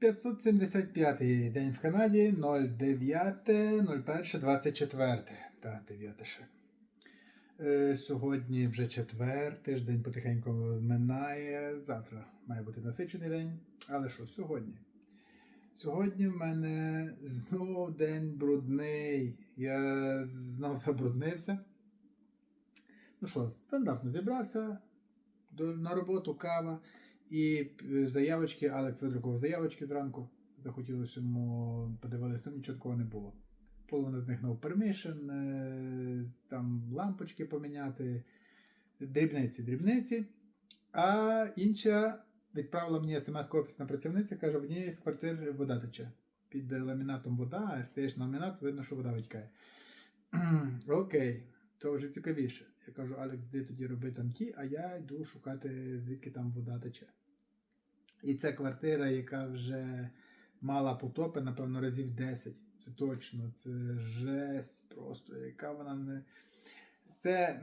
575 день в Канаді 09.01.24. Так, 9 ще. Е, сьогодні вже четвертий, день потихеньку зминає. Завтра має бути насичений день. Але що, сьогодні? Сьогодні в мене знов день брудний. Я знов забруднився. Ну що, стандартно зібрався на роботу кава. І е, заявочки, Алекс видрукував заявочки зранку. Захотілося йому подивитися, там нічого не було. Половина з них no permission, е, там лампочки поміняти, дрібниці, дрібниці. А інша відправила мені смс офісна працівниця, каже, в ній з квартир вода тече. Під ламінатом вода, а стоїш на ламінат, видно, що вода витікає. Окей, то вже цікавіше. Я кажу, Алекс, де тоді роби там ті, а я йду шукати, звідки там вода тече. І це квартира, яка вже мала потопи, напевно, разів 10. Це точно, це жесть просто, яка вона не. Це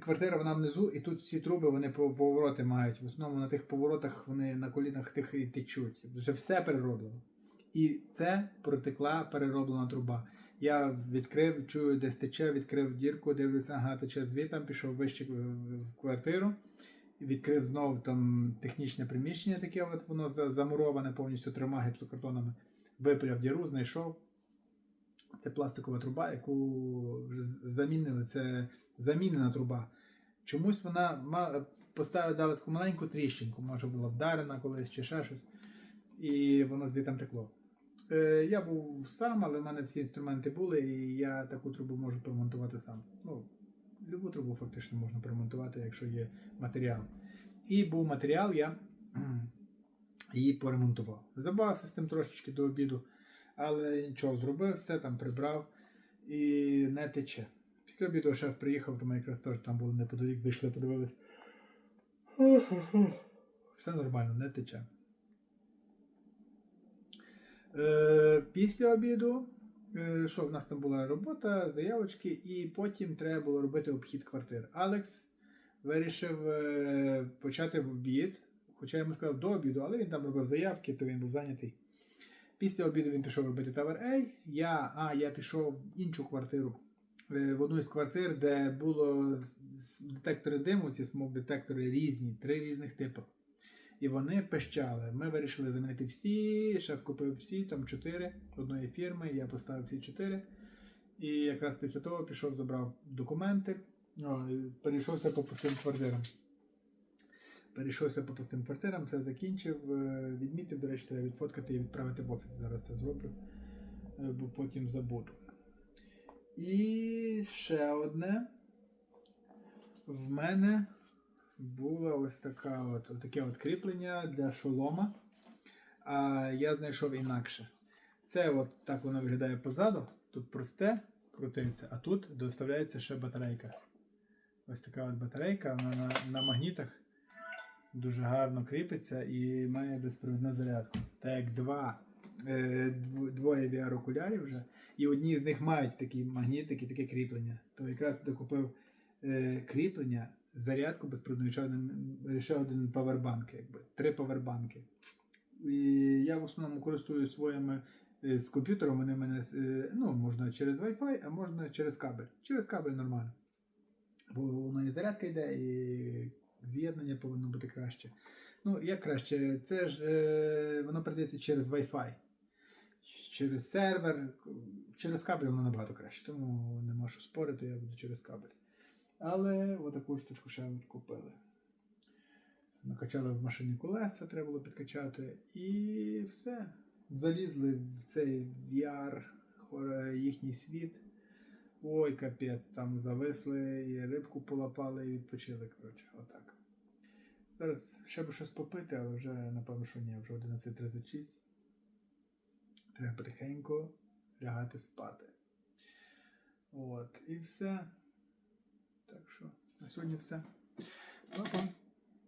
квартира, вона внизу, і тут всі труби вони повороти мають. В основному на тих поворотах вони на колінах тих і течуть. Вже все перероблено. І це протекла перероблена труба. Я відкрив, чую, десь тече, відкрив дірку, дивлюся, ага, тече звітом, пішов вище в квартиру, відкрив знову там технічне приміщення, таке от воно замуроване повністю трьома гіпсокартонами. Випиляв діру, знайшов. Це пластикова труба, яку замінили. Це замінена труба. Чомусь вона ма- поставили дали таку маленьку тріщинку, може була вдарена колись чи ще щось, і воно звітом текло. Е, я був сам, але в мене всі інструменти були, і я таку трубу можу промонтувати сам. Ну, любу трубу фактично можна промонтувати, якщо є матеріал. І був матеріал, я її поремонтував. Забавився з тим трошечки до обіду, але нічого, зробив все, там прибрав і не тече. Після обіду шеф приїхав, то ми якраз теж там були неподалік, зайшли, подивились. Все нормально, не тече. Е, після обіду, що в нас там була робота, заявочки, і потім треба було робити обхід квартир. Алекс вирішив е, почати в обід, хоча йому сказав до обіду, але він там робив заявки, то він був зайнятий. Після обіду він пішов робити Tower A. Я, а, я пішов в іншу квартиру. е, В одну із квартир, де було детектори диму, ці смок-детектори різні, три різних типи. І вони пищали. Ми вирішили замінити всі. Шеф купив всі, там чотири одної фірми. Я поставив всі чотири. І якраз після того пішов, забрав документи. О, перейшовся по пустим квартирам. Перейшовся по пустим квартирам, все закінчив. е, Відмітив, до речі, треба відфоткати і відправити в офіс. Зараз це зроблю, е, бо потім забуду. І ще одне. В мене було ось така от, таке от кріплення для шолома. А я знайшов інакше. Це от так воно виглядає позаду. Тут просте, крутиться, а тут доставляється ще батарейка. Ось така от батарейка, вона на, на магнітах дуже гарно кріпиться і має безпровідну зарядку. Так два, е, двоє VR-окулярів вже, і одні з них мають такі магнітики, таке кріплення. То якраз докупив е, кріплення, зарядку безпровідну, ще один, ще один павербанк, якби три павербанки. І я в основному користуюсь своїми е, з комп'ютером. Вони мене е, ну, можна через Wi-Fi, а можна через кабель. Через кабель нормально. Бо воно і зарядка йде, і з'єднання повинно бути краще. Ну, як краще, це ж е, воно передається через Wi-Fi. Через сервер, через кабель воно набагато краще, тому нема що спорити, я буду через кабель. Але отаку штучку ще купили. Накачали в машині колеса, треба було підкачати, і все. Залізли в цей VR, їхній світ. Ой, капець, там зависли, і рибку полапали, і відпочили. Коротше, отак. Зараз ще би щось попити, але вже, напевно, що ні, вже 11.36. Треба потихеньку лягати спати. От, і все. Так що, на сьогодні все. Па-па.